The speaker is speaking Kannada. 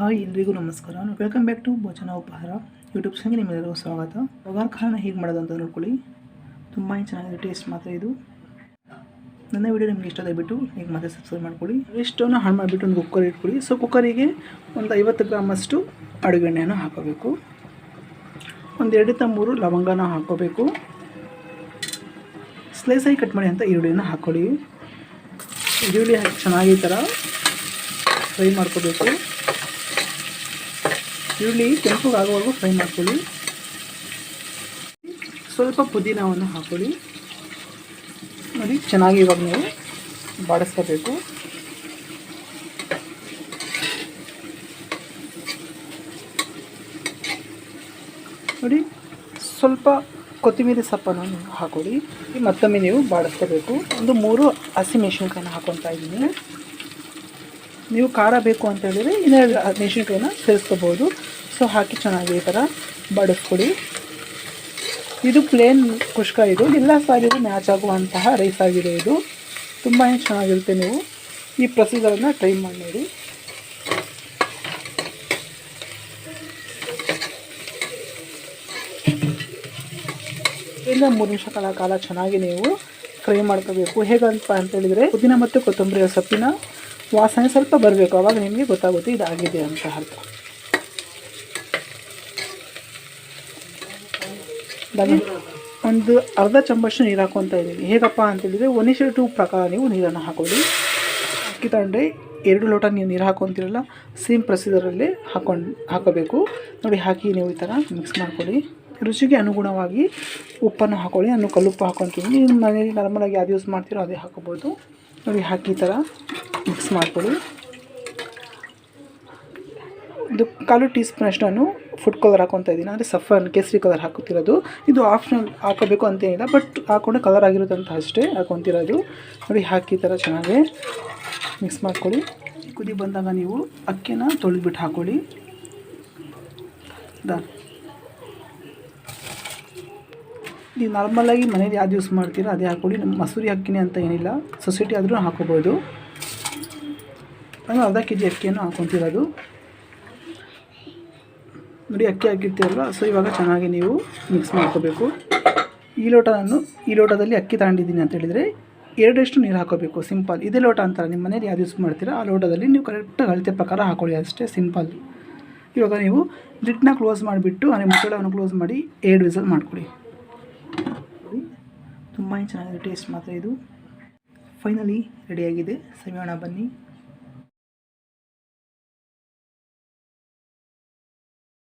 ಹಾಯ್, ಎಲ್ರಿಗೂ ನಮಸ್ಕಾರ. ವೆಲ್ಕಮ್ ಬ್ಯಾಕ್ ಟು ಭೋಜನ ಉಪಹಾರ ಯೂಟ್ಯೂಬ್ ಚಾನಲ್ಗೆ ನಿಮ್ಮೆಲ್ಲರಿಗೂ ಸ್ವಾಗತ. ಬಗಾರ್ ಖಾನ ಹೇಗೆ ಮಾಡೋದು ಅಂತ ನೋಡ್ಕೊಳ್ಳಿ. ತುಂಬಾ ಚೆನ್ನಾಗಿದೆ ಟೇಸ್ಟ್ ಮಾತ್ರ ಇದು. ನನ್ನ ವಿಡಿಯೋ ನಿಮಗೆ ಇಷ್ಟ ಬಿಟ್ಟು ಈಗ ಮತ್ತೆ ಸಬ್ಸ್ಕ್ರೈಬ್ ಮಾಡ್ಕೊಳ್ಳಿ. ರೆಸ್ಟನ್ನು ಹಾಳು ಮಾಡಿಬಿಟ್ಟು ಒಂದು ಕುಕ್ಕರ್ ಇಟ್ಕೊಳ್ಳಿ. ಸೊ ಕುಕ್ಕರಿಗೆ ಒಂದು ಐವತ್ತು ಗ್ರಾಮಷ್ಟು ಅಡುಗೆ ಎಣ್ಣೆಯನ್ನು ಹಾಕೋಬೇಕು. ಒಂದು ಎರಡರಿಂದ ಮೂರು ಲವಂಗನ ಹಾಕೋಬೇಕು. ಸ್ಲೈಸಾಗಿ ಕಟ್ ಮಾಡಿ ಅಂತ ಈರುಳ್ಳಿಯನ್ನು ಹಾಕ್ಕೊಳ್ಳಿ ಈರುಳ್ಳಿ ಹಾಕಿ ಚೆನ್ನಾಗಿ ಈ ಥರ ಫ್ರೈ ಮಾಡ್ಕೋಬೇಕು. ಈರುಳ್ಳಿ ಕೆಂಪಗಾಗುವವರೆಗೂ ಫ್ರೈ ಮಾಡ್ಕೊಳ್ಳಿ. ಸ್ವಲ್ಪ ಪುದೀನವನ್ನು ಹಾಕೊಳ್ಳಿ. ನೋಡಿ, ಚೆನ್ನಾಗಿ ಇವಾಗ ನೀವು ಬಾಡಿಸ್ಕೋಬೇಕು. ನೋಡಿ, ಸ್ವಲ್ಪ ಕೊತ್ತಂಬರಿ ಸೊಪ್ಪನ್ನು ಹಾಕೊಳ್ಳಿ. ಮತ್ತೊಮ್ಮೆ ನೀವು ಬಾಡಿಸ್ಕೋಬೇಕು. ಒಂದು ಮೂರು ಹಸಿಮೆಣಸಿನ್ಕಾಯಿನ ಹಾಕೊತಾ ಇದ್ದೀನಿ. ನೀವು ಖಾರ ಬೇಕು ಅಂತ ಹೇಳಿದರೆ ಇನ್ನೆರಡು ಮೆಣಸಿನ್ಕಾಯಿನ ಸೇರಿಸ್ಕೋಬೋದು. ಸೊ ಹಾಕಿ ಚೆನ್ನಾಗಿ ಈ ಥರ ಬಡಿಸ್ಕೊಡಿ. ಇದು ಪ್ಲೇನ್ ಕುಷ್ಕ ಇದು. ಎಲ್ಲ ಸಾರಿಗೂ ಮ್ಯಾಚ್ ಆಗುವಂತಹ ರೈಸ್ ಆಗಿದೆ ಇದು. ತುಂಬಾ ಚೆನ್ನಾಗಿರುತ್ತೆ ನೀವು. ಈ ಪ್ರೊಸೀಜರನ್ನು ಟ್ರೈ ಮಾಡಿ ನೋಡಿ ಮೂರು ನಿಮಿಷ ಕಾಲ ಕಾಲ ಚೆನ್ನಾಗಿ ನೀವು ಫ್ರೈ ಮಾಡ್ಕೋಬೇಕು. ಹೇಗಂತ ಅಂತ ಹೇಳಿದರೆ ಪುದೀನ ಮತ್ತು ಕೊತ್ತಂಬರಿ ಸೊಪ್ಪಿನ ವಾಸನೆ ಸ್ವಲ್ಪ ಬರಬೇಕು. ಅವಾಗ ನಿಮಗೆ ಗೊತ್ತಾಗುತ್ತೆ ಇದಾಗಿದೆ ಅಂತ ಅರ್ಥ. ಬನ್ನಿ. ಒಂದು ಅರ್ಧ ಚಮಚ ನೀರು ಹಾಕೊತಾ ಇದ್ದೀವಿ. ಹೇಗಪ್ಪ ಅಂತೇಳಿದರೆ ಒನ್ ಟು ಪ್ರಕಾರ ನೀವು ನೀರನ್ನು ಹಾಕೊಳ್ಳಿ. ಅಕ್ಕಿ ತಗೊಂಡ್ರೆ ಎರಡು ಲೋಟ ನೀವು ನೀರು ಹಾಕೊತಿರಲ್ಲ ಸೇಮ್ ಪ್ರೊಸೀಜರಲ್ಲಿ ಹಾಕೊಂಡು ಹಾಕೋಬೇಕು. ನೋಡಿ, ಹಾಕಿ ನೀವು ಈ ಥರ ಮಿಕ್ಸ್ ಮಾಡ್ಕೊಳ್ಳಿ. ರುಚಿಗೆ ಅನುಗುಣವಾಗಿ ಉಪ್ಪನ್ನು ಹಾಕೊಳ್ಳಿ. ಅನ್ನು ಕಲ್ಲುಪ್ಪು ಹಾಕೊತೀನಿ ನೀವು ಮನೇಲಿ ನಾರ್ಮಲಾಗಿ ಯಾವ್ದು ಯೂಸ್ ಮಾಡ್ತೀರೋ ಅದೇ ಹಾಕೋಬೋದು ನೋಡಿ, ಹಾಕಿ ಈ ಥರ. ಮಾಡ್ಕೊಳ್ಳಿ. ಇದು ಕಾಲು ಟೀ ಸ್ಪೂನ್ ಅಷ್ಟು ನಾನು ಫುಡ್ ಕಲರ್ ಹಾಕೊತ ಇದ್ದೀನಿ ಅಂದರೆ ಸಫನ್ ಕೇಸರಿ ಕಲರ್ ಹಾಕುತ್ತಿರೋದು. ಇದು ಆಪ್ಷನಲ್ ಹಾಕೋಬೇಕು ಅಂತೇನಿಲ್ಲ ಬಟ್ ಹಾಕೊಂಡೆ ಕಲರ್ ಆಗಿರೋದಂತ ಅಷ್ಟೇ ಹಾಕೊತಿರೋದು. ನೋಡಿ, ಹಾಕಿ ಥರ ಚೆನ್ನಾಗಿ ಮಿಕ್ಸ್ ಮಾಡ್ಕೊಳ್ಳಿ. ಕುದಿ ಬಂದಾಗ ನೀವು ಅಕ್ಕಿನ ತೊಳೆದ್ಬಿಟ್ಟು ಹಾಕೊಳ್ಳಿ. ನೀವು ನಾರ್ಮಲಾಗಿ ಮನೇಲಿ ಯಾವ್ದು ಯೂಸ್ ಮಾಡ್ತೀರಾ ಅದೇ ಹಾಕೊಳ್ಳಿ. ನಮ್ಮ ಮಸೂರಿ ಅಕ್ಕಿನೇ ಅಂತ ಏನಿಲ್ಲ. ಸೊಸೈಟಿ ಆದರೂ ಹಾಕೋಬೋದು. ನಾನು ಅರ್ಧ ಕೆ ಜಿ ಅಕ್ಕಿಯನ್ನು ಹಾಕೊತಿರೋದು. ನೋಡಿ, ಅಕ್ಕಿ ಹಾಕಿರ್ತೀರಲ್ವ ಸೊ ಇವಾಗ ಚೆನ್ನಾಗಿ ನೀವು ಮಿಕ್ಸ್ ಮಾಡ್ಕೋಬೇಕು. ಈ ಲೋಟ ನಾನು ಈ ಲೋಟದಲ್ಲಿ ಅಕ್ಕಿ ತಗೊಂಡಿದ್ದೀನಿ ಅಂತ ಹೇಳಿದರೆ ಎರಡಷ್ಟು ನೀರು ಹಾಕೋಬೇಕು, ಸಿಂಪಲ್. ಇದೇ ಲೋಟ ಅಂತಾರೆ, ನಿಮ್ಮ ಮನೇಲಿ ಯಾವ್ದು ಯೂಸ್ ಮಾಡ್ತೀರಾ, ಆ ಲೋಟದಲ್ಲಿ ನೀವು ಕರೆಕ್ಟಾಗಿ ಅಳತೆ ಪ್ರಕಾರ ಹಾಕೊಳ್ಳಿ, ಅಷ್ಟೇ ಸಿಂಪಲ್. ಇವಾಗ ನೀವು ಲಿಟ್ನ ಕ್ಲೋಸ್ ಮಾಡಿಬಿಟ್ಟು, ಅಂದರೆ ಮುಚ್ಚಳವನ್ನು ಕ್ಲೋಸ್ ಮಾಡಿ ಎರಡು ವಿಸಲ್ ಮಾಡ್ಕೊಳ್ಳಿ. ತುಂಬಾ ಚೆನ್ನಾಗಿದೆ ಟೇಸ್ಟ್ ಮಾತ್ರ ಇದು. ಫೈನಲಿ ರೆಡಿಯಾಗಿದೆ ಸವಿಯೋಣ ಬನ್ನಿ.